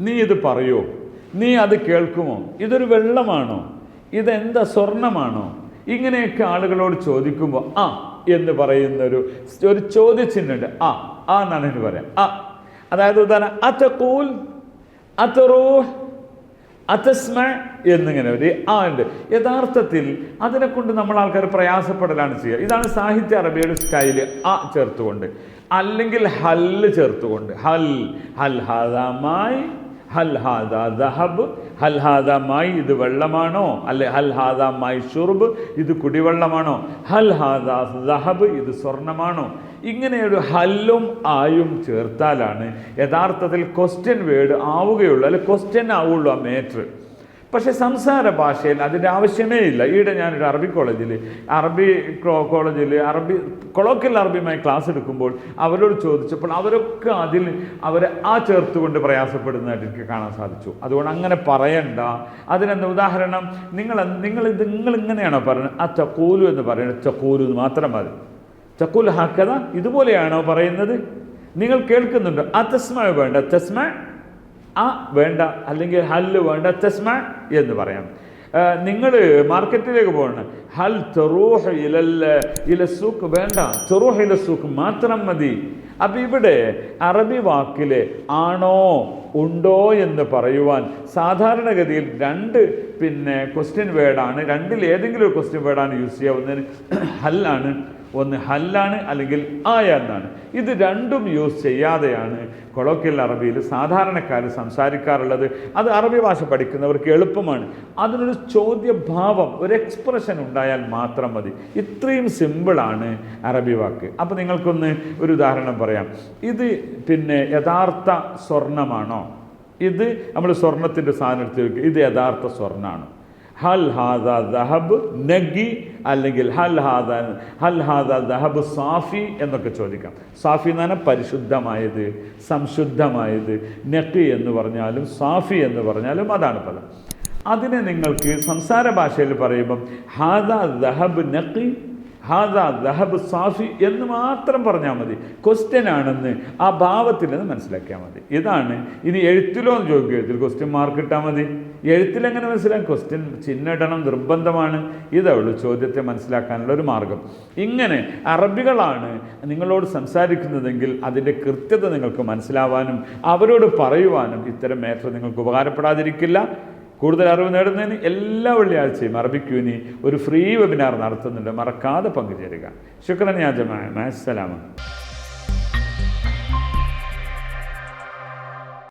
നീ ഇത് പറയോ? നീ അത് കേൾക്കുമോ? ഇതൊരു വെള്ളമാണോ? ഇതെന്താ സ്വർണമാണോ? ഇങ്ങനെയൊക്കെ ആളുകളോട് ചോദിക്കുമ്പോൾ ആ എന്ന് പറയുന്ന ഒരു ചോദ്യചിഹ്നമുണ്ട്. ആ ആ എന്നാണ് എനിക്ക് പറയാം. ആ. അതായത് ഉദാഹരണം അത്തക്കൂൽ അത്തറൂ അതസ്മ എന്നിങ്ങനെ ഒരു ആ ഉണ്ട്. യഥാർത്ഥത്തിൽ അതിനെ കൊണ്ട് നമ്മൾ ആൾക്കാർ പ്രയാസപ്പെടലാണ് ചെയ്യുക. ഇതാണ് സാഹിത്യ അറബിയുടെ സ്റ്റൈൽ ആ ചേർത്തുകൊണ്ട്. അല്ലെങ്കിൽ ഹല്ല് ചേർത്തുകൊണ്ട്. ഹൽ ഹൽ ഹാദാമായി ഹൽ ദഹബ് ഹൽ ഹാദ മായി ഇത് വെള്ളമാണോ? അല്ലെ ഹൽ ഹാദ മായി ഷുർബ് ഇത് കുടിവെള്ളമാണോ? ഹൽ ഹാദ ദഹബ് ഇത് സ്വർണമാണോ? ഇങ്ങനെ ഒരു ഹല്ലും ആയും ചേർത്താലാണ് യഥാർത്ഥത്തിൽ ക്വസ്റ്റ്യൻ വേർഡ് ആവുകയുള്ളൂ അല്ലെ ക്വസ്റ്റ്യൻ ആവുള്ളൂ ആ മേറ്റർ പക്ഷേ സംസാര ഭാഷയിൽ അതിന്റെ ആവശ്യമേ ഇല്ല. ഈയിടെ ഞാനൊരു അറബി കോളേജിൽ അറബി കോളേജിൽ അറബി കൊളോക്കൽ അറബിയുമായി ക്ലാസ് എടുക്കുമ്പോൾ അവരോട് ചോദിച്ചപ്പോൾ അവരൊക്കെ അതിൽ അവരെ ആ ചേർത്തുകൊണ്ട് പ്രയാസപ്പെടുന്നതായിട്ട് എനിക്ക് കാണാൻ സാധിച്ചു. അതുകൊണ്ട് അങ്ങനെ പറയണ്ട. അതിനെന്താ ഉദാഹരണം? നിങ്ങൾ നിങ്ങൾ ഇത് നിങ്ങൾ ഇങ്ങനെയാണോ പറയുന്നത്? ആ ചക്കൂലു എന്ന് പറയുന്നത് ചക്കൂലു എന്ന് മാത്രം മതി. ചക്കൂൽ ഹാക്കത ഇതുപോലെയാണോ പറയുന്നത്? നിങ്ങൾ കേൾക്കുന്നുണ്ടോ? ആ തസ്മ വേണ്ട. തസ്മ ആ വേണ്ട അല്ലെങ്കിൽ ഹല്ല് വേണ്ട തസ്മ എന്ന് പറയാം. നിങ്ങൾ മാർക്കറ്റിലേക്ക് പോകണം. ഹൽ തെറൂഹ് ഇലല്ല ഇല സൂക്ക് വേണ്ട. തെറൂഹ് ഇല സൂക്ക് മാത്രം മതി. അപ്പം ഇവിടെ അറബി വാക്കിലെ ആണോ ഉണ്ടോ എന്ന് പറയുവാൻ സാധാരണഗതിയിൽ രണ്ട് പിന്നെ ക്വസ്റ്റ്യൻ വേർഡാണ് രണ്ടിൽ ഏതെങ്കിലും ഒരു ക്വസ്റ്റ്യൻ വേർഡാണ് യൂസ് ചെയ്യാവുന്നതിന് ഹല്ലാണ് ഒന്ന് ഹല്ലാണ് അല്ലെങ്കിൽ ആയ എന്നാണ്. ഇത് രണ്ടും യൂസ് ചെയ്യാതെയാണ് കൊളോക്കിയൽ അറബിയിൽ സാധാരണക്കാർ സംസാരിക്കാറുള്ളത്. അത് അറബി ഭാഷ പഠിക്കുന്നവർക്ക് എളുപ്പമാണ്. അതിനൊരു ചോദ്യഭാവം ഒരു എക്സ്പ്രഷൻ ഉണ്ടായാൽ മാത്രം മതി. ഇത്രയും സിമ്പിളാണ് അറബി വാക്ക്. അപ്പോൾ നിങ്ങൾക്കൊന്ന് ഒരു ഉദാഹരണം പറയാം. ഇത് പിന്നെ യഥാർത്ഥ സ്വർണമാണോ ഇത് നമ്മൾ സ്വർണത്തിന്റെ സാധനം എടുത്ത് വെക്കുക. ഇത് യഥാർത്ഥ സ്വർണമാണ് ഹൽ ഹാദ ദഹബ് നഗി അല്ലെങ്കിൽ ഹൽ ഹാദ ഹൽ ഹാദ ദഹബ് സാഫി എന്നൊക്കെ ചോദിക്കാം. സാഫി എന്ന് പറഞ്ഞാൽ പരിശുദ്ധമായത് സംശുദ്ധമായത് നക്കി എന്ന് പറഞ്ഞാലും സാഫി എന്ന് പറഞ്ഞാലും അതാണ് പദം. അതിനെ നിങ്ങൾക്ക് സംസാര ഭാഷയിൽ പറയുമ്പം ഹാദ ദഹബ് നക്കി ഹാദ ദഹബ് സാഫി എന്ന് മാത്രം പറഞ്ഞാൽ മതി. ക്വസ്റ്റ്യൻ ആണെന്ന് ആ ഭാവത്തിൽ നിന്ന് മനസ്സിലാക്കിയാൽ മതി. ഇതാണ് ഇനി എഴുത്തിലോ എന്ന് ചോദിക്കുക എഴുത്തിൽ ക്വസ്റ്റ്യൻ മാർക്ക് ഇട്ടാൽ മതി. എഴുത്തിലെങ്ങനെ മനസ്സിലാക്കും ക്വസ്റ്റ്യൻ ചിഹ്നിടണം നിർബന്ധമാണ്. ഇതേ ഉള്ളൂ ചോദ്യത്തെ മനസ്സിലാക്കാനുള്ള ഒരു മാർഗം. ഇങ്ങനെ അറബികളാണ് നിങ്ങളോട് സംസാരിക്കുന്നതെങ്കിൽ അതിന്റെ കൃത്യത നിങ്ങൾക്ക് മനസ്സിലാവാനും അവരോട് പറയുവാനും ഇത്തരം മേഖല നിങ്ങൾക്ക് ഉപകാരപ്പെടാതിരിക്കില്ല. കൂടുതൽ അറിവ് നേടുന്നതിന് എല്ലാ വെള്ളിയാഴ്ചയും അറബിക്യൂനി ഒരു ഫ്രീ വെബിനാർ നടത്തുന്നുണ്ട്. മറക്കാതെ പങ്കുചേരുക. ശുക്രൻ യാജമായ അസ്സലാമ